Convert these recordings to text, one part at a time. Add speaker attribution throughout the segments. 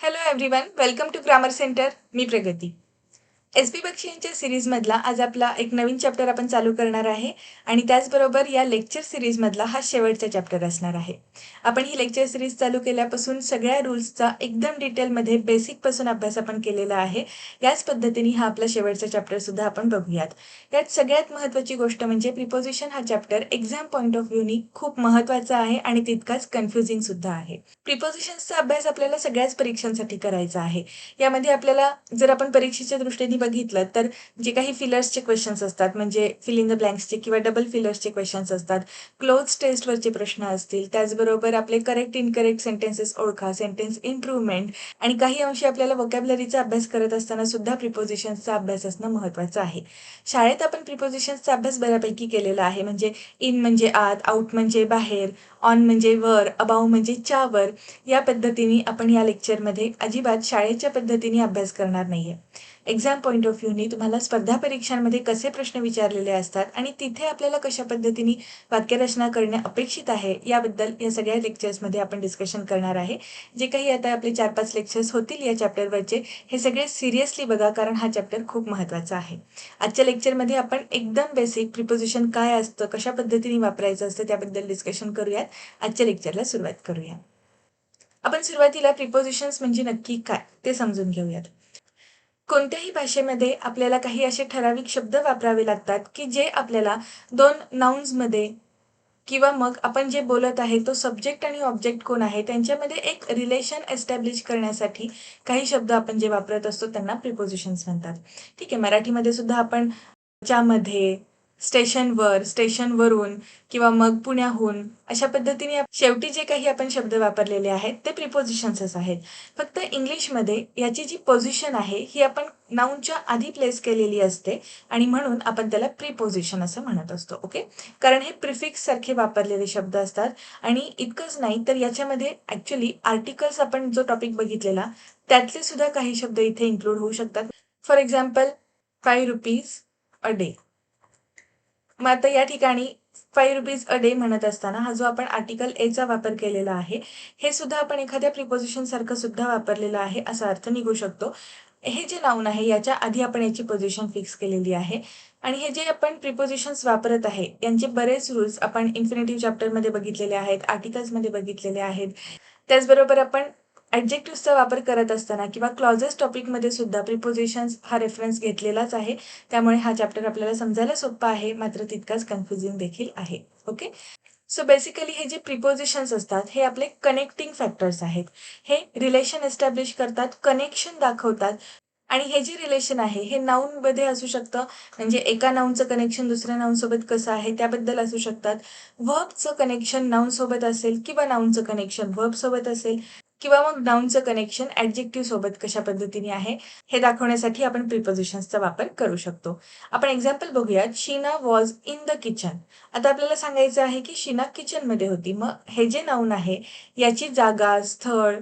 Speaker 1: Hello everyone welcome to grammar centre me Pragati S B Bakshi यांच्या सिरीजमधला आज आपला एक नवीन चॅप्टर आपण चालू करणार आहे. आणि त्याचबरोबर या लेक्चर सिरीजमधला हा शेवटचा चॅप्टर असणार आहे. आपण ही लेक्चर सिरीज चालू केल्यापासून सगळ्या रूल्सचा एकदम डिटेलमध्ये बेसिकपासून अभ्यास आपण केलेला आहे. याच पद्धतीने हा आपला शेवटचा चॅप्टर सुद्धा आपण बघूयात. यात सगळ्यात महत्त्वाची गोष्ट म्हणजे प्रिपोजिशन हा चॅप्टर एक्झाम पॉईंट ऑफ व्ह्यूनी खूप महत्त्वाचा आहे आणि तितकाच कन्फ्युजिंग सुद्धा आहे. प्रिपोझिशन्सचा अभ्यास आपल्याला सगळ्याच परीक्षांसाठी करायचा आहे. यामध्ये आपल्याला जर आपण परीक्षेच्या दृष्टीने बघितलं तर जे काही फिलर्सचे क्वेश्चन्स असतात म्हणजे फिल इन द ब्लँक्सचे किंवा डबल फिलर्सचे क्वेश्चन्स असतात क्लोज टेस्टवरचे प्रश्न असतील त्याचबरोबर आपले करेक्ट इनकरेक्ट सेंटेन्सेस ओळखा सेंटेन्स इम्प्रूव्हमेंट आणि काही अंशी आपल्याला वोकॅबलरीचा अभ्यास करत असताना सुद्धा प्रिपोजिशन्सचा अभ्यास असणं महत्त्वाचं आहे. शाळेत आपण प्रिपोजिशन्सचा अभ्यास बऱ्यापैकी केलेला आहे म्हणजे इन म्हणजे आत आउट म्हणजे बाहेर ऑन म्हणजे वर अबाव म्हणजे च्यावर या पद्धतीने आपण या लेक्चरमध्ये अजिबात शाळेच्या पद्धतीने अभ्यास करणार नाही आहे एक्झाम पॉईंट ऑफ व्ह्यूनी तुम्हाला स्पर्धा परीक्षांमध्ये कसे प्रश्न विचारलेले असतात आणि तिथे आपल्याला कशा पद्धतीने वाक्यरचना करणे अपेक्षित आहे याबद्दल या सगळ्या लेक्चर्समध्ये आपण डिस्कशन करणार आहे. जे काही आता आपले चार पाच लेक्चर्स होतील या चॅप्टरवरचे हे सगळे सिरियसली बघा कारण हा चॅप्टर खूप महत्त्वाचा आहे. आजच्या लेक्चरमध्ये आपण एकदम बेसिक प्रिपोजिशन काय असतं कशा पद्धतीने वापरायचं असतं त्याबद्दल डिस्कशन करूयात. आजच्या लेक्चरला सुरुवात करूया. आपण सुरुवातीला प्रिपोजिशन्स म्हणजे नक्की काय ते समजून घेऊयात. कोणत्याही भाषेमध्ये आपल्याला काही असे ठराविक शब्द वापरावे लागतात की जे आपल्याला दोन नाउन्समध्ये किंवा मग आपण जे बोलत आहे तो सब्जेक्ट आणि ऑब्जेक्ट कोण आहे त्यांच्यामध्ये एक रिलेशन एस्टॅब्लिश करण्यासाठी काही शब्द आपण जे वापरत असतो त्यांना प्रिपोजिशन्स म्हणतात. ठीक आहे मराठीमध्ये सुद्धा आपण च्यामध्ये स्टेशनवर स्टेशनवरून किंवा मग पुण्याहून अशा पद्धतीने शेवटी जे काही आपण शब्द वापरलेले आहेत ते प्रिपोजिशन्सच आहेत. फक्त इंग्लिशमध्ये याची जी पोझिशन आहे ही आपण नाऊनच्या आधी प्लेस केलेली असते आणि म्हणून आपण त्याला प्रिपोझिशन असं म्हणत असतो ओके कारण हे प्रिफिक्स सारखे वापरलेले शब्द असतात आणि इतकंच नाही तर याच्यामध्ये ॲक्च्युली आर्टिकल्स आपण जो टॉपिक बघितलेला त्यातले सुद्धा काही शब्द इथे इन्क्लूड होऊ शकतात. For example five rupees a day मग आता या ठिकाणी फाईव्ह रुपीज अ डे म्हणत असताना हा जो आपण आर्टिकल एचा वापर केलेला आहे हे सुद्धा आपण एखाद्या प्रिपोजिशन सारखं सुद्धा वापरलेलं आहे असा अर्थ निघू शकतो. हे जे नाऊन आहे याच्या आधी आपण याची पोझिशन फिक्स केलेली आहे. आणि हे जे आपण प्रिपोजिशन्स वापरत आहे यांचे बरेच रूल्स आपण इन्फिनेटिव्ह चॅप्टरमध्ये बघितलेले आहेत आर्टिकल्समध्ये बघितलेले आहेत. त्याचबरोबर आपण ॲडजेक्टिव्हचा वापर करत असताना किंवा क्लॉजेस टॉपिकमध्ये सुद्धा प्रिपोजिशन्स हा रेफरन्स घेतलेलाच आहे. त्यामुळे हा चॅप्टर आपल्याला समजायला सोपा आहे. मात्र तितकाच कन्फ्युजिंग देखील आहे. ओके सो बेसिकली हे जे प्रिपोजिशन्स असतात हे आपले कनेक्टिंग फॅक्टर्स आहेत. हे रिलेशन एस्टॅब्लिश करतात कनेक्शन दाखवतात. आणि हे जे रिलेशन आहे हे नाऊनमध्ये असू शकतं. म्हणजे एका नाऊनचं कनेक्शन दुसऱ्या नाऊनसोबत कसं आहे त्याबद्दल असू शकतात. वर्बचं कनेक्शन नाऊनसोबत असेल किंवा नाऊनचं कनेक्शन वर्बसोबत असेल. किंवा मग नाऊनचं कनेक्शन ऍडजेक्टिव्ह सोबत कशा पद्धतीने आहे हे दाखवण्यासाठी आपण प्रिपोजिशन्सचा वापर करू शकतो. आपण एक्झाम्पल बघूयात Sheena was in the kitchen आता आपल्याला सांगायचं आहे की शीना किचनमध्ये होती. मग हे जे नाऊन आहे याची जागा स्थळ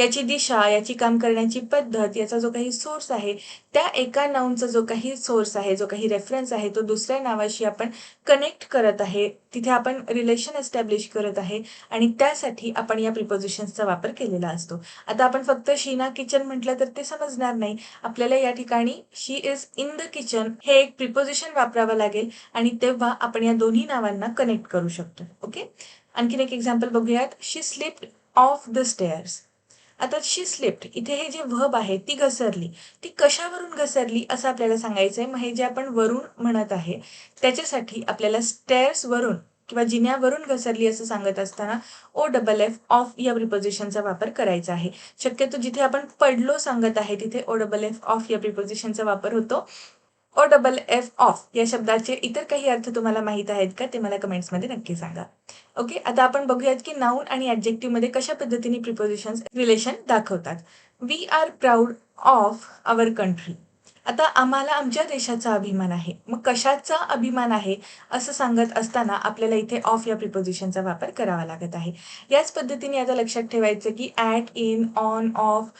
Speaker 1: याची दिशा याची काम करण्याची पद्धत याचा जो काही सोर्स आहे त्या एका नाऊनचा जो काही सोर्स आहे जो काही रेफरन्स आहे तो दुसऱ्या नावाशी आपण कनेक्ट करत आहे. तिथे आपण रिलेशन एस्टॅब्लिश करत आहे आणि त्यासाठी आपण या प्रिपोजिशन्सचा वापर केलेला असतो. आता आपण फक्त शीना किचन म्हटलं तर ते समजणार नाही. आपल्याला या ठिकाणी she is in the kitchen हे एक प्रिपोजिशन वापरावं लागेल आणि तेव्हा आपण या दोन्ही नावांना कनेक्ट करू शकतो. ओके आणखीन एक एक्झाम्पल बघूयात. She slipped off the stairs आता शी स्लिप्ट इथे हे जे व्हब आहे ती घसरली. ती कशावरून घसरली असं आपल्याला सांगायचं आहे मग हे जे आपण वरून म्हणत आहे त्याच्यासाठी आपल्याला स्टेअर्सवरून किंवा जिन्यावरून घसरली असं सांगत असताना ओ डबल एफ ऑफ या प्रिपोजिशनचा वापर करायचा आहे. शक्यतो जिथे आपण पडलो सांगत आहे तिथे ओ डबल एफ ऑफ या प्रिपोजिशनचा वापर होतो. ओ डबल एफ ऑफ या शब्दाचे इतर काही अर्थ तुम्हाला माहीत आहेत का ते मला कमेंट्समध्ये नक्की सांगा. ओके आता आपण बघूयात की नाऊन आणि ॲडजेक्टिव्हमध्ये कशा पद्धतीने प्रिपोजिशन्स रिलेशन दाखवतात. We are proud of our country आता आम्हाला आमच्या देशाचा अभिमान आहे. मग कशाचा अभिमान आहे? असं सांगत असताना आपल्याला इथे ऑफ या प्रिपोजिशनचा वापर करावा लागत आहे. याच पद्धतीने आता लक्षात ठेवायचं की at in on of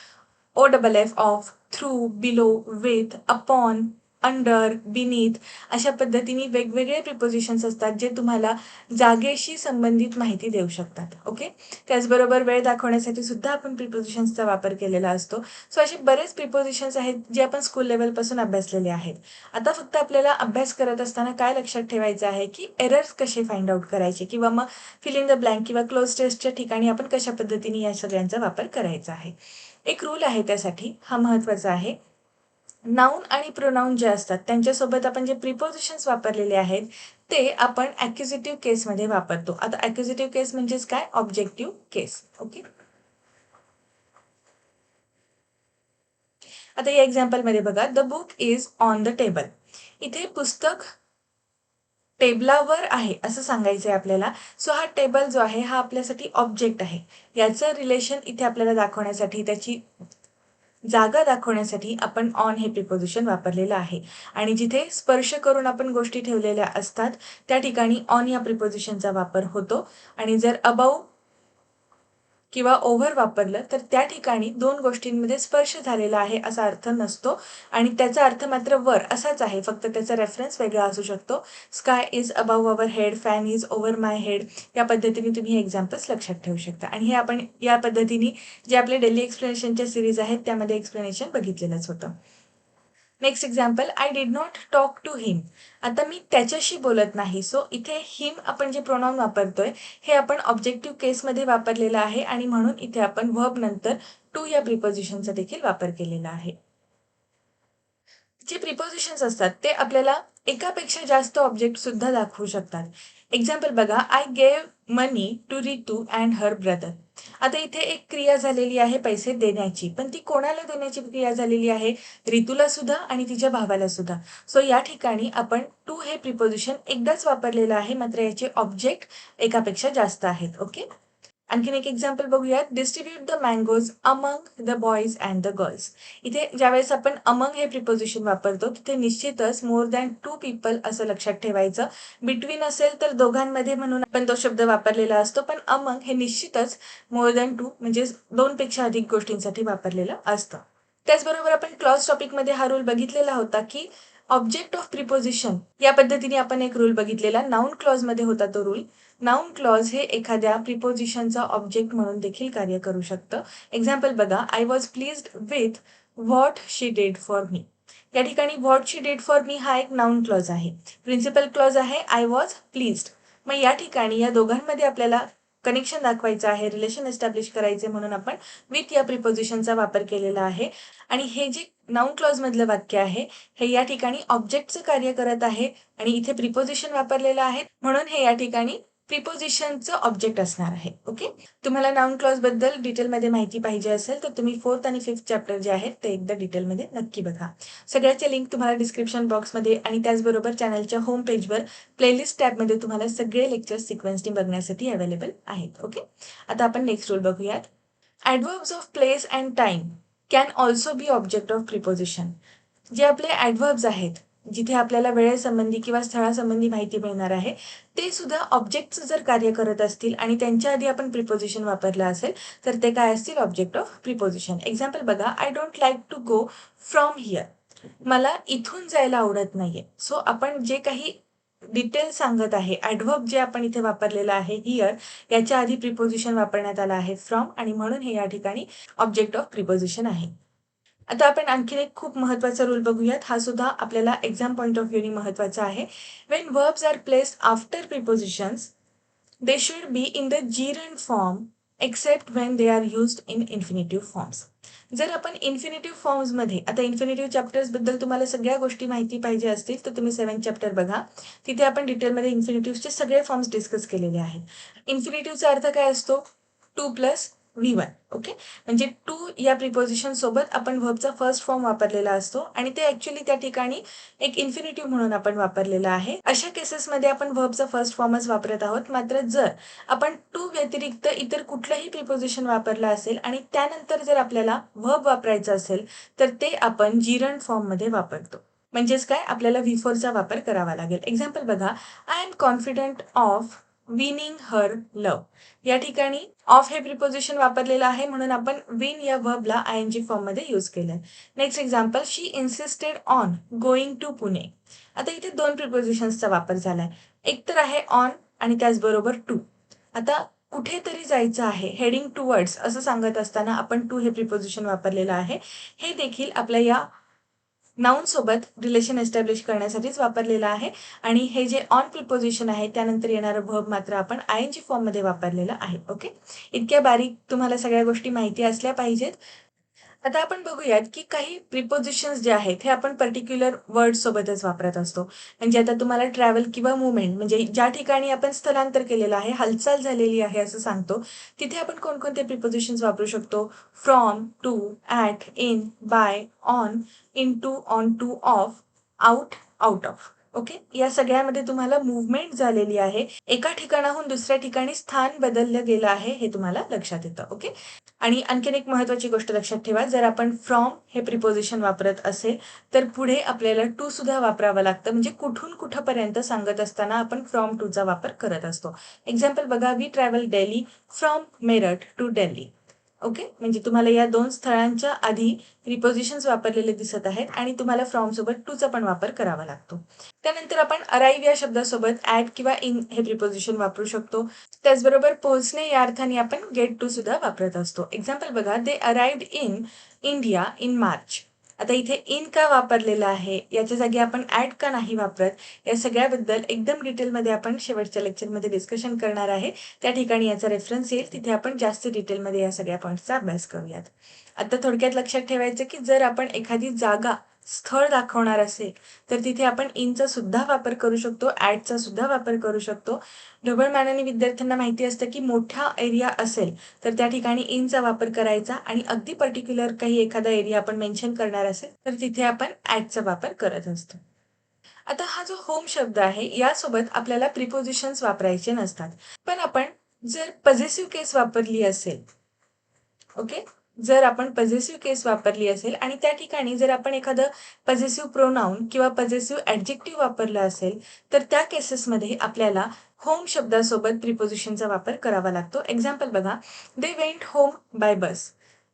Speaker 1: O double F off through below with upon under beneath अशा पद्धतीने वेगवेगळे प्रिपोजिशन्स असतात जे तुम्हाला जागेशी संबंधित माहिती देऊ शकतात ओके त्याचबरोबर वेळ दाखवण्यासाठी सुद्धा आपण प्रिपोजिशन्सचा वापर केलेला असतो. सो असे बरेच प्रिपोजिशन्स आहेत जे आपण स्कूल लेवलपासून अभ्यासलेले आहेत. आता फक्त आपल्याला अभ्यास करत असताना काय लक्षात ठेवायचं आहे की एरर्स कसे फाइंड आउट करायचे किंवा मग फिल इन द ब्लँक किंवा क्लोज टेस्टच्या ठिकाणी आपण कशा पद्धतीने या सगळ्यांचा वापर करायचा आहे? एक रूल आहे त्यासाठी हा महत्त्वाचा आहे. नाऊन आणि प्रोनाऊन जे असतात त्यांच्यासोबत आपण जे प्रिपोजिशन्स वापरलेले आहेत ते आपण ॲक्युझिटिव्ह केसमध्ये वापरतो. आता ॲक्युझिटिव्ह केस म्हणजेच काय? ऑब्जेक्टिव्ह केस ओके आता या एक्झाम्पलमध्ये बघा the book is on the table इथे पुस्तक टेबलावर आहे असं सांगायचं आहे आपल्याला. सो हा टेबल जो आहे हा आपल्यासाठी ऑब्जेक्ट आहे. याचं रिलेशन इथे आपल्याला दाखवण्यासाठी त्याची जागा दाखवण्यासाठी आपण ऑन हे प्रिपोजिशन वापरलेलं आहे. आणि जिथे स्पर्श करून आपण गोष्टी ठेवलेल्या असतात त्या ठिकाणी ऑन या प्रिपोजिशनचा वापर होतो. आणि जर अबाऊ किंवा ओव्हर वापरलं तर त्या ठिकाणी दोन गोष्टींमध्ये स्पर्श झालेला आहे असा अर्थ नसतो. आणि त्याचा अर्थ मात्र वर असाच आहे. फक्त त्याचा रेफरन्स वेगळा असू शकतो. Sky is above our head fan is over my head या पद्धतीने तुम्ही हे एक्झाम्पल्स लक्षात ठेवू शकता. आणि हे आपण या पद्धतीने जे आपले डेली एक्सप्लेनेशनच्या सिरीज आहेत त्यामध्ये एक्सप्लेनेशन बघितलेलंच होतं. Next example I did not talk to him आता मी त्याच्याशी बोलत नाही. सो इथे हिम आपण जे प्रोनाऊन वापरतोय हे आपण ऑब्जेक्टिव्ह केसमध्ये वापरलेलं आहे आणि म्हणून इथे आपण व्हब नंतर टू या प्रिपोजिशनचा देखील वापर केलेला आहे. जे प्रिपोजिशन्स असतात ते आपल्याला एकापेक्षा जास्त ऑब्जेक्ट सुद्धा दाखवू शकतात. एक्झाम्पल बघा I gave money to Ritu and her brother आता इथे एक क्रिया झालेली आहे पैसे देण्याची. पण ती कोणाला देण्याची क्रिया झालेली आहे? रितूला सुद्धा आणि तिच्या भावाला सुद्धा. सो या ठिकाणी आपण टू हे प्रिपोजिशन एकदाच वापरलेलं आहे मात्र याचे ऑब्जेक्ट एकापेक्षा जास्त आहेत. ओके आणखीन एक एक्झाम्पल बघूयात. Distribute the mangoes among the boys and the girls इथे ज्यावेळेस आपण अमंग हे प्रिपोजिशन वापरतो तिथे निश्चितच मोर दॅन टू पीपल असं लक्षात ठेवायचं. बिटवीन असेल तर दोघांमध्ये म्हणून आपण तो शब्द वापरलेला असतो पण अमंग हे निश्चितच मोर दॅन टू म्हणजे दोनपेक्षा अधिक गोष्टींसाठी वापरलेलं असतं. त्याचबरोबर आपण क्लॉज टॉपिकमध्ये हा रूल बघितलेला होता की ऑब्जेक्ट ऑफ प्रिपोजिशन या पद्धतीने आपण एक रूल बघितलेला. नाऊन क्लॉजमध्ये होता तो रूल नाऊन क्लॉज हे एखाद्या प्रिपोजिशनचा ऑब्जेक्ट म्हणून देखील कार्य करू शकतं. एक्झाम्पल बघा. I was pleased with what she did for me या ठिकाणी what she did for me हा एक नाऊन क्लॉज आहे. प्रिन्सिपल क्लॉज आहे आय वॉज प्लीज्ड मग या ठिकाणी या दोघांमध्ये आपल्याला कनेक्शन दाखवायचं आहे रिलेशन एस्टॅब्लिश करायचे म्हणून आपण विथ या प्रिपोजिशनचा वापर केलेला आहे. आणि हे जे नाऊन क्लॉज मधलं वाक्य आहे हे या ठिकाणी ऑब्जेक्टचं कार्य करत आहे आणि इथे प्रिपोजिशन वापरलेलं आहे. म्हणून हे या ठिकाणी प्रिपोजिशनचं ऑब्जेक्ट असणार आहे ओके तुम्हाला नाऊन क्लॉजबद्दल डिटेलमध्ये माहिती पाहिजे असेल तर तुम्ही फोर्थ आणि फिफ्थ चॅप्टर जे आहेत ते एकदा डिटेलमध्ये नक्की बघा. सगळ्याचे लिंक तुम्हाला डिस्क्रिप्शन बॉक्समध्ये आणि त्याचबरोबर चॅनलच्या होम पेजवर प्लेलिस्ट टॅबमध्ये तुम्हाला सगळे लेक्चर सिक्वेन्सनी बघण्यासाठी अवेलेबल आहेत ओके आता आपण नेक्स्ट रूल बघूयात. Adverbs of place and time can also be object of preposition जे आपले ॲडवर्ब्स आहेत जिथे आपल्याला वेळेसंबंधी किंवा स्थळासंबंधी माहिती मिळणार आहे ते सुद्धा ऑब्जेक्टचं जर कार्य करत असतील आणि त्यांच्या आधी आपण प्रिपोजिशन वापरलं असेल तर ते काय असतील? ऑब्जेक्ट ऑफ प्रिपोजिशन एक्झाम्पल बघा I don't like to go from here मला इथून जायला आवडत नाहीये. सो आपण जे काही डिटेल सांगत आहे ॲडव्हर्ब जे आपण इथे वापरलेलं आहे हिअर याच्या आधी प्रिपोजिशन वापरण्यात आलं आहे फ्रॉम आणि म्हणून हे या ठिकाणी ऑब्जेक्ट ऑफ प्रिपोजिशन आहे. आता आपण आणखीन एक खूप महत्त्वाचा रूल बघूयात. हा सुद्धा आपल्याला एक्झाम पॉईंट ऑफ व्ह्यूनी महत्त्वाचा आहे. When verbs are placed after prepositions they should be in the gerund form except when they are used in infinitive forms जर आपण इन्फिनेटिव्ह फॉर्म्समध्ये आता इन्फिनेटिव्ह चॅप्टर्सबद्दल तुम्हाला सगळ्या गोष्टी माहिती पाहिजे असतील तर तुम्ही सेवन चॅप्टर बघा. तिथे आपण डिटेलमध्ये इन्फिनिटिव्हचे सगळे फॉर्म्स डिस्कस केलेले आहेत. इन्फिनेटिव्हचा अर्थ काय असतो? To plus V one okay म्हणजे टू या प्रिपोजिशन सोबत आपण व्हर्बचा फर्स्ट फॉर्म वापरलेला असतो आणि ते ऍक्च्युली त्या ठिकाणी एक इन्फिनिटिव्ह म्हणून आपण वापरलेला आहे. अशा केसेसमध्ये आपण व्हर्बचा फर्स्ट फॉर्मच वापरत आहोत. मात्र जर आपण टू व्यतिरिक्त इतर कुठलंही प्रिपोजिशन वापरलं असेल आणि त्यानंतर जर आपल्याला व्हर्ब वापरायचं असेल तर ते आपण जिरण फॉर्ममध्ये वापरतो. म्हणजेच काय? आपल्याला व्ही फोरचा वापर करावा लागेल. एक्झाम्पल बघा. I am confident of winning her love या ठिकाणी ऑफ हे प्रिपोजिशन वापरलेलं आहे म्हणून आपण विन या व्हबला आय एन जी फॉर्ममध्ये यूज केलं next example she insisted on going to Pune आता इथे दोन प्रिपोजिशन्सचा वापर झालाय. एक तर आहे ऑन आणि त्याचबरोबर टू आता कुठेतरी जायचं आहे हेडिंग टुवर्ड्स असं सांगत असताना आपण टू हे प्रिपोजिशन वापरलेलं आहे. हे देखील आपल्या या नाऊन सोबत रिलेशन एस्टॅब्लिश करण्यासाठीच वापरलेलं आहे. आणि हे जे ऑन प्रिपोजिशन आहे त्यानंतर येणारं भब मात्र आपण आय एन जी फॉर्ममध्ये वापरलेलं आहे. ओके इतक्या बारीक तुम्हाला सगळ्या गोष्टी माहिती असल्या पाहिजेत. आता आपण बघूयात की काही प्रिपोजिशन्स जे आहेत हे आपण पर्टिक्युलर वर्ड सोबतच वापरत असतो. म्हणजे आता तुम्हाला ट्रॅव्हल किंवा मुवमेंट म्हणजे ज्या ठिकाणी आपण स्थलांतर केलेलं आहे हालचाल झालेली आहे असं सांगतो तिथे आपण कोणकोणते प्रिपोजिशन्स वापरू शकतो? From to at in by on in to on to of out out of okay या सगळ्यामध्ये तुम्हाला मुवमेंट झालेली आहे. एका ठिकाणाहून दुसऱ्या ठिकाणी स्थान बदललं गेलं आहे हे तुम्हाला लक्षात येतं. ओके आणि आणखीन एक महत्त्वाची गोष्ट लक्षात ठेवा जर आपण फ्रॉम हे प्रिपोजिशन वापरत असेल तर पुढे आपल्याला टू सुद्धा वापरावं लागतं. म्हणजे कुठून कुठंपर्यंत सांगत असताना आपण फ्रॉम टूचा वापर करत असतो. एक्झाम्पल बघा we travel daily from Meerut to Delhi okay म्हणजे तुम्हाला या दोन स्थळांच्या आधी रिपोझिशन्स वापरलेले दिसत आहेत आणि तुम्हाला फ्रॉम सोबत टूचा पण वापर करावा लागतो. त्यानंतर आपण अराईव्ह या शब्दासोबत ऍट किंवा इन हे प्रिपोजिशन वापरू शकतो. त्याचबरोबर पोहोचणे या अर्थाने आपण गेट टू सुद्धा वापरत असतो. एक्झाम्पल बघा they arrived in India in March आता इथे इन का वापरलेलं आहे याच्या जागी आपण ॲड का नाही वापरत या सगळ्याबद्दल एकदम डिटेलमध्ये आपण शेवटच्या लेक्चरमध्ये डिस्कशन करणार आहे. त्या ठिकाणी याचा रेफरन्स येईल तिथे आपण जास्त डिटेलमध्ये या सगळ्या पॉईंटचा अभ्यास करूयात. आता थोडक्यात लक्षात ठेवायचं की जर आपण एखादी जागा स्थळ दाखवणार असेल तर तिथे आपण इनचा सुद्धा वापर करू शकतो ॲडचा सुद्धा वापर करू शकतो. ढोबळ मानाने विद्यार्थ्यांना माहिती असतं की मोठा एरिया असेल तर त्या ठिकाणी इनचा वापर करायचा आणि अगदी पर्टिक्युलर काही एखादा एरिया आपण मेन्शन करणार असेल तर तिथे आपण ॲडचा वापर करत असतो. आता हा जो होम शब्द आहे यासोबत आपल्याला प्रिपोजिशन्स वापरायचे नसतात. पण आपण जर पझेसिव्ह केस वापरली असेल ओके जर आपण पझेसिव्ह केस वापरली असेल आणि त्या ठिकाणी जर आपण एखादं पझेसिव्ह प्रोनाऊन किंवा पझेसिव्ह ॲडजेक्टिव्ह वापरलं असेल तर त्या केसेसमध्ये आपल्याला होम शब्दासोबत प्रिपोजिशनचा वापर करावा लागतो. एक्झाम्पल बघा. They went home by bus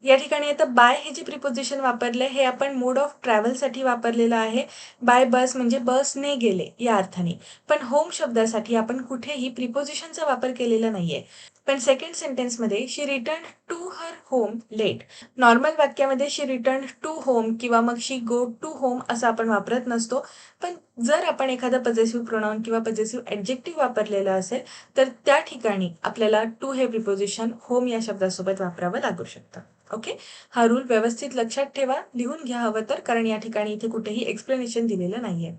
Speaker 1: या ठिकाणी आता बाय हे जे प्रिपोजिशन वापरले हे आपण मोड ऑफ ट्रॅव्हलसाठी वापरलेलं आहे. बाय बस म्हणजे बसने गेले या अर्थाने. पण होम शब्दासाठी आपण कुठेही प्रिपोजिशनचा वापर केलेला नाहीये. पण second सेंटेन्समध्ये she return to her home late normal वाक्यामध्ये शी रिटर्न टू होम किंवा मग शी गो टू होम असं आपण वापरत नसतो. पण जर आपण एखादा पजेसिव्ह प्रोनाऊन किंवा पजेसिव्ह ॲडजेक्टिव्ह वापरलेलं असेल तर त्या ठिकाणी आपल्याला टू हे प्रिपोजिशन होम या शब्दासोबत वापरावं लागू शकतं. ओके हा रूल व्यवस्थित लक्षात ठेवा. लिहून घ्या हवं तर कारण या ठिकाणी इथे कुठेही एक्सप्लेनेशन दिलेलं नाहीये.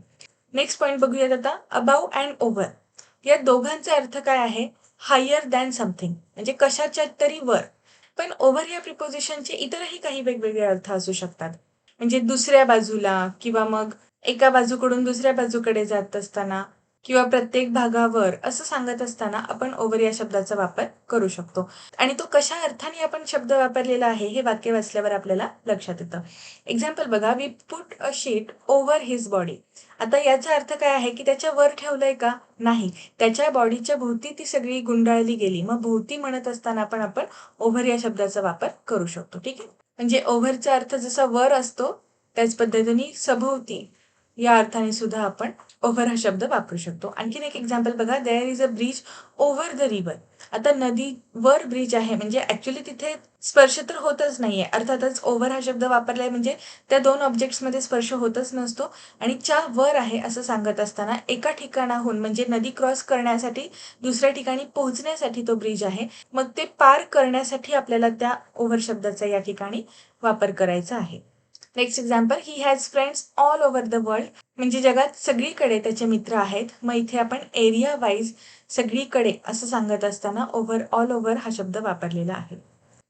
Speaker 1: नेक्स्ट पॉईंट बघूयात आता. अबाव अँड ओव्हर या दोघांचा अर्थ काय आहे? हायर दॅन समथिंग म्हणजे कशाच्या तरी वर. पण ओव्हर या प्रिपोजिशनचे इतरही काही वेगवेगळे अर्थ असू शकतात. म्हणजे दुसऱ्या बाजूला किंवा मग एका बाजूकडून दुसऱ्या बाजूकडे जात असताना किंवा प्रत्येक भागावर असं सांगत असताना आपण ओव्हर या शब्दाचा वापर करू शकतो. आणि तो कशा अर्थाने आपण शब्द वापरलेला आहे हे वाक्य वाचल्यावर आपल्याला लक्षात येतं. एक्झाम्पल बघा we put a sheet over his body आता याचा अर्थ काय आहे की त्याच्या वर ठेवलंय का? नाही. त्याच्या बॉडीच्या भोवती ती सगळी गुंडाळली गेली. मग भोवती म्हणत असताना पण आपण ओव्हर या शब्दाचा वापर करू शकतो. ठीक आहे? म्हणजे ओव्हरचा अर्थ जसा वर असतो त्याच पद्धतीने सभोवती या अर्थाने सुद्धा आपण ओव्हर हा शब्द वापरू शकतो. आणखीन एक एक्झाम्पल बघा there is a bridge over the river आता नदीवर ब्रिज आहे म्हणजे ऍक्च्युली तिथे स्पर्श तर होतच नाहीये. अर्थातच ओव्हर हा शब्द वापरलाय म्हणजे त्या दोन ऑब्जेक्ट्समध्ये स्पर्श होतच नसतो. आणि च्या वर आहे असं सांगत असताना एका ठिकाणाहून म्हणजे नदी क्रॉस करण्यासाठी दुसऱ्या ठिकाणी पोहोचण्यासाठी तो ब्रिज आहे. मग ते पार करण्यासाठी आपल्याला त्या ओव्हर शब्दाचा या ठिकाणी वापर करायचा आहे. Next example he has friends all over the world म्हणजे जगात सगळीकडे त्याचे मित्र आहेत. मग इथे आपण एरिया वाईज सगळीकडे असं सांगत असताना ओव्हर ऑल ओव्हर हा शब्द वापरलेला आहे.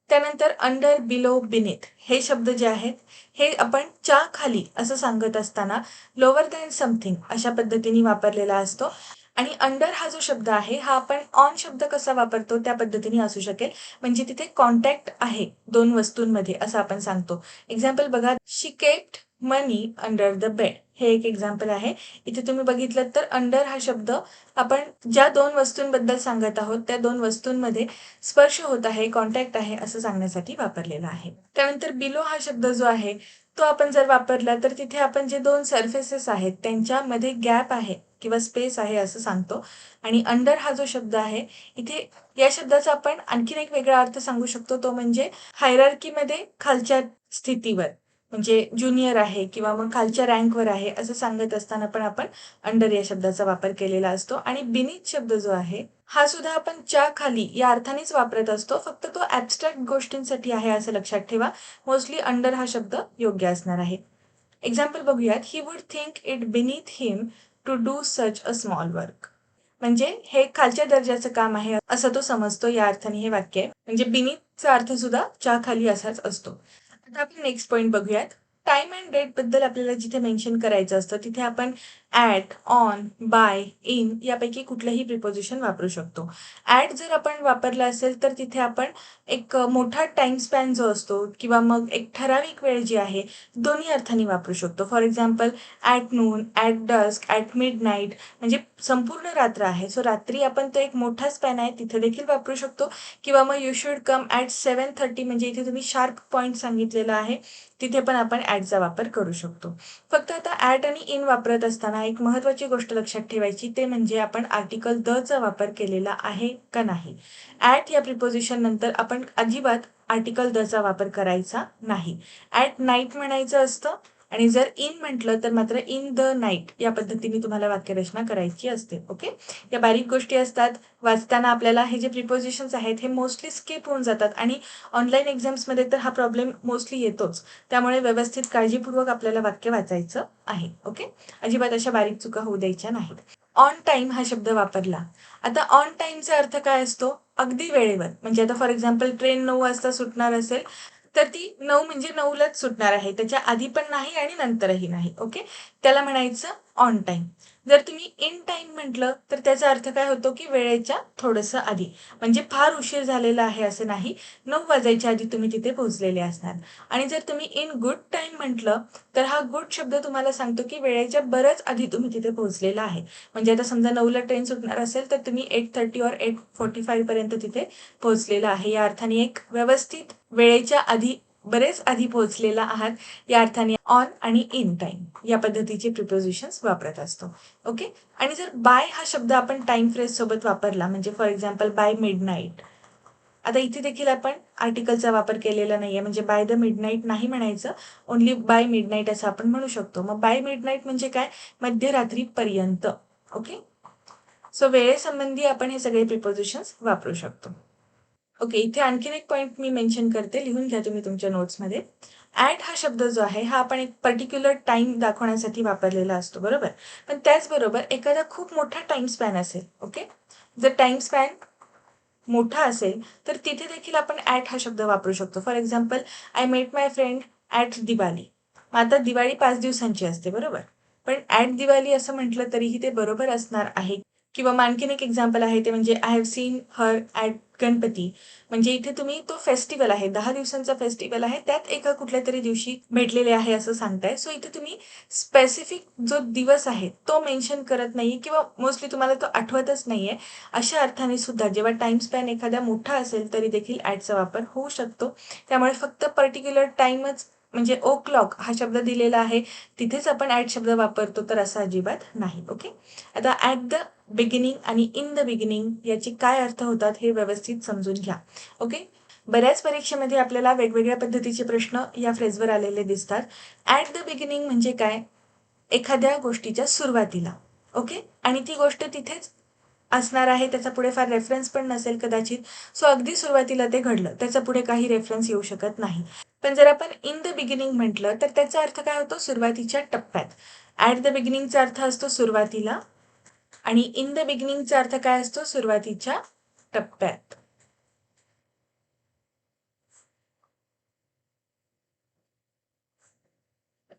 Speaker 1: त्यानंतर अंडर बिलो बिनिथ हे शब्द जे आहेत हे आपण च्या खाली असं सांगत असताना लोअर दॅन समथिंग अशा पद्धतीने वापरलेला असतो. आणि अंडर हा जो शब्द आहे हा आपण ऑन शब्द कसा वापरतो त्या पद्धतीने असू शकेल. म्हणजे तिथे कॉन्टॅक्ट आहे दोन वस्तूंमध्ये असं आपण सांगतो. एक्झाम्पल बघा she kept money under the bed हे एक एक्झाम्पल आहे. इथे तुम्ही बघितलं तर अंडर हा शब्द आपण ज्या दोन वस्तूंबद्दल सांगत आहोत त्या दोन वस्तूंमध्ये स्पर्श होत आहे कॉन्टॅक्ट आहे असं सांगण्यासाठी वापरलेला आहे. त्यानंतर बिलो हा शब्द जो आहे तो आपण जर वापरला तर तिथे आपण जे दोन सर्फेसेस आहेत त्यांच्यामध्ये गॅप आहे किंवा स्पेस आहे असं सांगतो. आणि अंडर हा जो शब्द आहे इथे या शब्दाचा आपण आणखीन एक वेगळा अर्थ सांगू शकतो तो म्हणजे हायरार्कीमध्ये खालच्या स्थितीवर. म्हणजे ज्युनियर आहे किंवा मग खालच्या रँकवर आहे असं सांगत असताना पण आपण अंडर या शब्दाचा वापर केलेला असतो. आणि बिनीत शब्द जो आहे हा सुद्धा आपण च्या खाली या अर्थानेच वापरत असतो. फक्त तो ॲबस्ट्रॅक्ट गोष्टींसाठी आहे असं लक्षात ठेवा. मोस्टली अंडर हा शब्द योग्य असणार आहे. एक्झाम्पल बघूयात. He would think it beneath him to do such a small work म्हणजे हे खालच्या दर्जाचं काम आहे असं तो समजतो या अर्थाने हे वाक्य. आहे म्हणजे बिनीतचा अर्थ सुद्धा च्या खाली असाच असतो. आता आपण नेक्स्ट पॉईंट बघूयात. टाइम अँड डेटबद्दल आपल्याला जिथे मेन्शन करायचं असतं तिथे आपण ॲट ऑन बाय इन यापैकी कुठलंही प्रिपोजिशन वापरू शकतो. ॲट जर आपण वापरला असेल तर तिथे आपण एक मोठा टाइम स्पॅन जो असतो किंवा मग एक ठराविक वेळ जी आहे दोन्ही अर्थाने वापरू शकतो. For example at noon at dusk at midnight म्हणजे संपूर्ण रात्र आहे. सो रात्री आपण तो एक मोठा स्पॅन आहे तिथे देखील वापरू शकतो. किंवा मग you should come at seven thirty म्हणजे इथे तुम्ही शार्प पॉईंट सांगितलेला आहे. तिथे पण आपण ॲडचा वापर करू शकतो. फक्त आता ॲट आणि इन वापरत असताना एक महत्त्वाची गोष्ट लक्षात ठेवायची ते म्हणजे आपण आर्टिकल दचा वापर केलेला आहे का नाही? ॲट या प्रिपोजिशन नंतर आपण अजिबात आर्टिकल दचा वापर करायचा नाही. ॲट नाईट म्हणायचं असतं आणि जर इन म्हटलं तर मात्र इन द नाईट या पद्धतीने तुम्हाला वाक्यरचना करायची असते ओके? या बारीक गोष्टी असतात. वाचताना आपल्याला हे जे प्रिपोजिशन्स आहेत हे मोस्टली स्किप होऊन जातात आणि ऑनलाईन एक्झाम्समध्ये तर हा प्रॉब्लेम मोस्टली येतोच. त्यामुळे व्यवस्थित काळजीपूर्वक आपल्याला वाक्य वाचायचं आहे ओके? अजिबात अशा बारीक चुका होऊ द्यायच्या नाहीत. ऑन टाईम हा शब्द वापरला. आता ऑन टाईमचा अर्थ काय असतो? अगदी वेळेवर. म्हणजे आता फॉर एक्झाम्पल ट्रेन नऊ वाजता सुटणार असेल तर ती नऊ म्हणजे नऊलाच सुटणार आहे. त्याच्या आधी पण नाही आणि नंतरही नाही. ओके? त्याला म्हणायचं ऑन टाईम जर तुम्ही इन टाईम म्हटलं तर त्याचा अर्थ काय होतो की वेळेच्या थोडंसं आधी. म्हणजे फार उशीर झालेला आहे असं नाही. नऊ वाजायच्या आधी तुम्ही तिथे पोहोचलेले असणार. आणि जर तुम्ही इन गुड टाईम म्हटलं तर हा गुड शब्द तुम्हाला सांगतो की वेळेच्या बरंच आधी तुम्ही तिथे पोहोचलेला आहे. म्हणजे आता समजा नऊला ट्रेन सुटणार असेल तर तुम्ही eight thirty or eight forty फाईव्हपर्यंत तिथे पोहोचलेला आहे. या अर्थाने एक व्यवस्थित वेळेच्या आधी बरेच आधी पोहोचलेला आहात. या अर्थाने ऑन आणि इन टाइम या पद्धतीचे प्रिपोजिशन्स वापरत असतो. ओके आणि जर बाय हा शब्द आपण टाइम फ्रेज सोबत वापरला म्हणजे for example by midnight आता इथे देखील आपण आर्टिकलचा वापर केलेला नाही आहे म्हणजे बाय द मिड नाईट नाही म्हणायचं. ओन्ली बाय मिड नाईट असं आपण म्हणू शकतो. मग बाय मिड नाईट म्हणजे काय? मध्यरात्रीपर्यंत ओके सो वेळेसंबंधी आपण हे सगळे प्रिपोजिशन्स वापरू शकतो. ओके इथे आणखीन एक पॉईंट मी मेन्शन करते. लिहून घ्या तुम्ही तुमच्या नोट्समध्ये ॲट हा शब्द जो आहे हा आपण एक पर्टिक्युलर टाईम दाखवण्यासाठी वापरलेला असतो बरोबर? पण त्याचबरोबर एखादा खूप मोठा टाईम स्पॅन असेल ओके जर टाईम स्पॅन मोठा असेल तर तिथे देखील आपण ॲट हा शब्द वापरू शकतो. For example I met my friend at Diwali मग आता दिवाळी पाच दिवसांची असते बरोबर? पण ॲट दिवाळी असं म्हटलं तरीही ते बरोबर असणार आहे. किंवा आणखीन एक एक्झाम्पल आहे ते म्हणजे I have seen her at Ganpati. म्हणजे इथे तुम्ही तो फेस्टिवल आहे दहा दिवसांचा फेस्टिवल आहे त्यात एका कुठल्या तरी दिवशी भेटलेले आहे असं सांगताय. सो इथे तुम्ही स्पेसिफिक जो दिवस आहे तो मेन्शन करत नाही किंवा मोस्टली तुम्हाला तो आठवतच नाही आहे अशा अर्थाने सुद्धा जेव्हा टाइम स्पॅन एखाद्या मोठा असेल तरी देखील ॲडचा वापर होऊ शकतो. त्यामुळे फक्त पर्टिक्युलर टाईमच म्हणजे ओ क्लॉक हा शब्द दिलेला आहे तिथेच आपण ॲड शब्द वापरतो तर असा अजिबात नाही ओके आता ॲट द बिगिनिंग आणि इन द बिगिनिंग याचे काय अर्थ होतात हे व्यवस्थित समजून घ्या. ओके बऱ्याच परीक्षेमध्ये आपल्याला वेगवेगळ्या पद्धतीचे प्रश्न या फ्रेजवर आलेले दिसतात. ॲट द बिगिनिंग म्हणजे काय? एखाद्या गोष्टीच्या सुरुवातीला. ओके आणि ती गोष्ट तिथेच असणार आहे त्याचा पुढे फार रेफरन्स पण नसेल कदाचित. सो अगदी सुरुवातीला ते घडलं. त्याचा पुढे काही रेफरन्स येऊ शकत नाही. पण जर आपण इन द बिगिनिंग म्हटलं तर त्याचा अर्थ काय होतो? सुरुवातीच्या टप्प्यात. ॲट द बिगिनिंगचा अर्थ असतो सुरुवातीला. आणि इन द बिगिनिंगचा अर्थ काय असतो? सुरुवातीच्या टप्प्यात.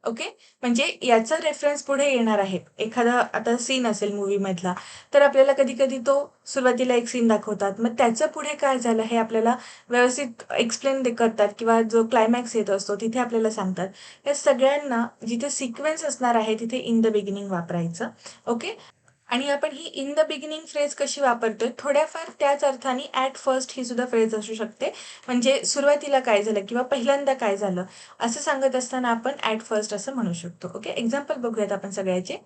Speaker 1: ओके म्हणजे याचा रेफरन्स पुढे येणार आहे. एखादा आता सीन असेल मूवी मधला तर आपल्याला कधी कधी तो सुरुवातीला एक सीन दाखवतात. मग त्याचं पुढे काय झालं हे आपल्याला व्यवस्थित एक्सप्लेन करतात किंवा जो क्लायमॅक्स येत असतो तिथे आपल्याला सांगतात. या सगळ्यांना जिथे सिक्वेन्स असणार आहे तिथे इन द बिगिनिंग वापरायचं. ओके आणि आपण ही इन द बिगिनिंग फ्रेज कशी वापरतोय थोड्याफार त्याच अर्थाने ॲट फर्स्ट ही सुद्धा फ्रेज असू शकते. म्हणजे सुरुवातीला काय झालं किंवा पहिल्यांदा काय झालं असं सांगत असताना आपण ॲट फर्स्ट असं म्हणू शकतो. ओके एक्झाम्पल बघूयात आपण सगळ्याचे.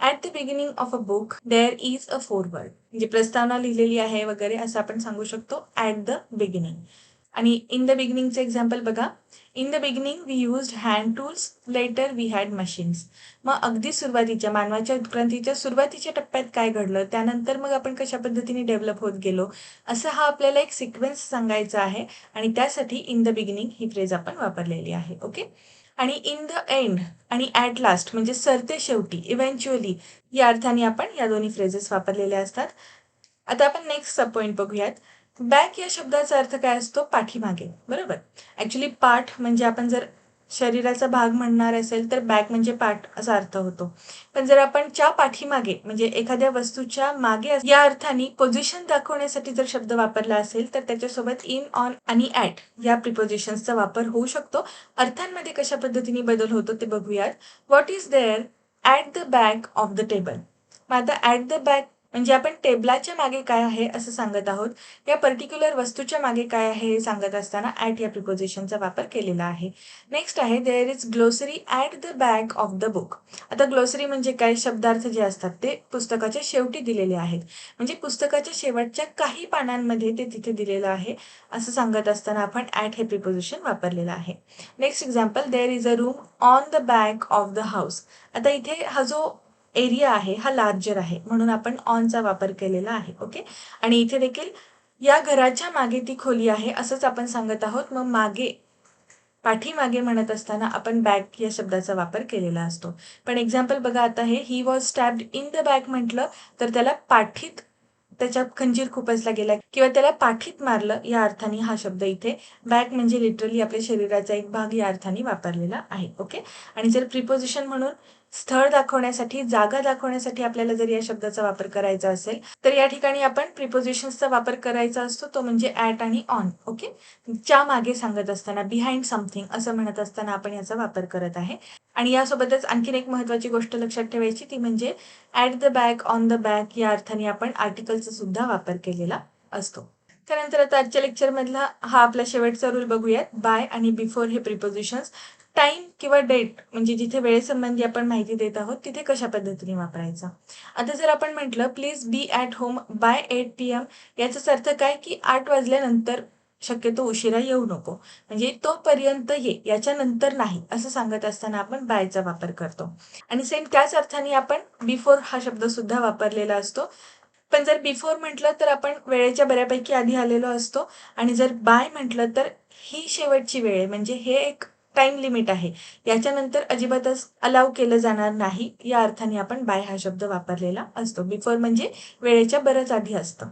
Speaker 1: At the beginning of a book there is a foreword म्हणजे प्रस्तावना लिहिलेली आहे वगैरे असं आपण सांगू शकतो ॲट द बिगिनिंग आणि इन द बिगिनिंगचं एक्झाम्पल बघा. In the beginning we use hand tools later we had machines मग अगदी सुरुवातीच्या मानवाच्या उत्क्रांतीच्या सुरुवातीच्या टप्प्यात काय घडलं? त्यानंतर मग आपण कशा पद्धतीने डेव्हलप होत गेलो? असं हा आपल्याला एक सिक्वेन्स सांगायचा आहे आणि त्यासाठी इन द बिगिनिंग ही फ्रेज आपण वापरलेली आहे ओके आणि इन द एंड आणि ॲट लास्ट म्हणजे सरते शेवटी इव्हेंच्युअली या अर्थाने आपण या दोन्ही फ्रेजेस वापरलेल्या असतात. आता आपण नेक्स्ट सब पॉईंट बघूयात. बॅक या शब्दाचा अर्थ काय असतो? पाठीमागे. बरोबर? ऍक्च्युली पाठ म्हणजे आपण जर शरीराचा भाग म्हणणार असेल तर बॅक म्हणजे पाठ असा अर्थ होतो. पण जर आपण च्या पाठीमागे म्हणजे एखाद्या वस्तूच्या मागे या अर्थाने पोझिशन दाखवण्यासाठी जर शब्द वापरला असेल तर त्याच्यासोबत इन ऑन आणि ॲट या प्रिपोजिशन्सचा वापर होऊ शकतो. अर्थांमध्ये कशा पद्धतीने बदल होतो ते बघूयात. What is there at the back of the table मग आता ॲट द बॅक म्हणजे आपण टेबलाच्या मागे काय आहे असं सांगत आहोत. या पर्टिक्युलर वस्तूच्या मागे काय आहे हे सांगत असताना ॲट या प्रिपोजिशनचा वापर केलेला आहे. नेक्स्ट आहे there is glossary at the back of the book आता ग्लोसरी म्हणजे काय? शब्दार्थ जे असतात ते पुस्तकाच्या शेवटी दिलेले आहेत. म्हणजे पुस्तकाच्या शेवटच्या काही पानांमध्ये ते तिथे दिलेलं आहे असं सांगत असताना आपण ॲट हे प्रिपोजिशन वापरलेलं आहे. Next example there is a room on the back of the house आता इथे हा जो एरिया आहे हा लार्जर आहे म्हणून आपण ऑनचा वापर केलेला आहे ओके आणि इथे देखील या घराच्या मागे ती खोली आहे असंच आपण सांगत आहोत. मग मागे पाठीमागे म्हणत असताना आपण बॅक या शब्दाचा वापर केलेला असतो. पण एक्झाम्पल बघा आता हे he was stabbed in the back म्हटलं तर त्याला पाठीत त्याच्या खंजीर खुपसला गेला किंवा त्याला पाठीत मारलं या अर्थाने हा शब्द इथे बॅक म्हणजे लिटरली आपल्या शरीराचा एक भाग या अर्थाने वापरलेला आहे ओके आणि जर प्रिपोजिशन म्हणून स्थळ दाखवण्यासाठी जागा दाखवण्यासाठी आपल्याला जर या शब्दाचा वापर करायचा असेल तर या ठिकाणी आपण प्रिपोजिशन्सचा वापर करायचा असतो. तो म्हणजे ॲट आणि ऑन ओके च्या मागे सांगत असताना बिहाइंड समथिंग असं म्हणत असताना आपण याचा वापर करत आहे. आणि यासोबतच आणखीन एक महत्वाची गोष्ट लक्षात ठेवायची ती म्हणजे at the back on the back या अर्थाने आपण आर्टिकलचा सुद्धा वापर केलेला असतो. त्यानंतर आता आजच्या लेक्चरमधला हा आपला शेवटचा रूल बघूयात. बाय आणि बिफोर हे प्रिपोजिशन्स टाइम किंवा डेट म्हणजे जिथे वेळेसंबंधी आपण माहिती देत आहोत तिथे कशा पद्धतीने वापरायचा? आता जर आपण म्हटलं please be at home by eight P M याचाच अर्थ काय? की आठ वाजल्यानंतर शक्यतो उशिरा येऊ नको. म्हणजे तोपर्यंत ये याच्यानंतर नाही असं सांगत असताना आपण बायचा वापर करतो. आणि सेम त्याच अर्थाने आपण बिफोर हा शब्द सुद्धा वापरलेला असतो. पण जर बिफोर म्हटलं तर आपण वेळेच्या बऱ्यापैकी आधी आलेलो असतो. आणि जर बाय म्हटलं तर ही शेवटची वेळ आहे. म्हणजे हे एक टाइम लिमिट आहे. याच्यानंतर अजिबातच अलाव केलं जाणार नाही. या अर्थाने आपण बाय हा शब्द वापरलेला असतो. बिफोर म्हणजे वेळेच्या बरंच आधी असतं.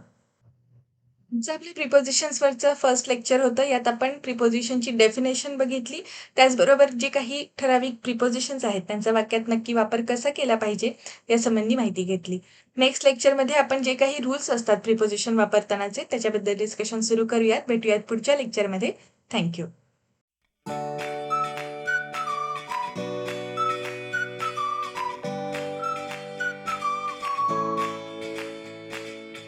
Speaker 1: जे आपल्या प्रिपोजिशन्सवरचं फर्स्ट लेक्चर होतं. यात आपण प्रिपोजिशनची डेफिनेशन बघितली. त्याचबरोबर जे काही ठराविक प्रिपोजिशन्स आहेत त्यांचा वाक्यात नक्की वापर कसा केला पाहिजे यासंबंधी माहिती घेतली. नेक्स्ट लेक्चरमध्ये आपण जे काही रूल्स असतात प्रिपोजिशन वापरतानाचे त्याच्याबद्दल डिस्कशन सुरू करूयात. भेटूयात पुढच्या लेक्चरमध्ये थँक्यू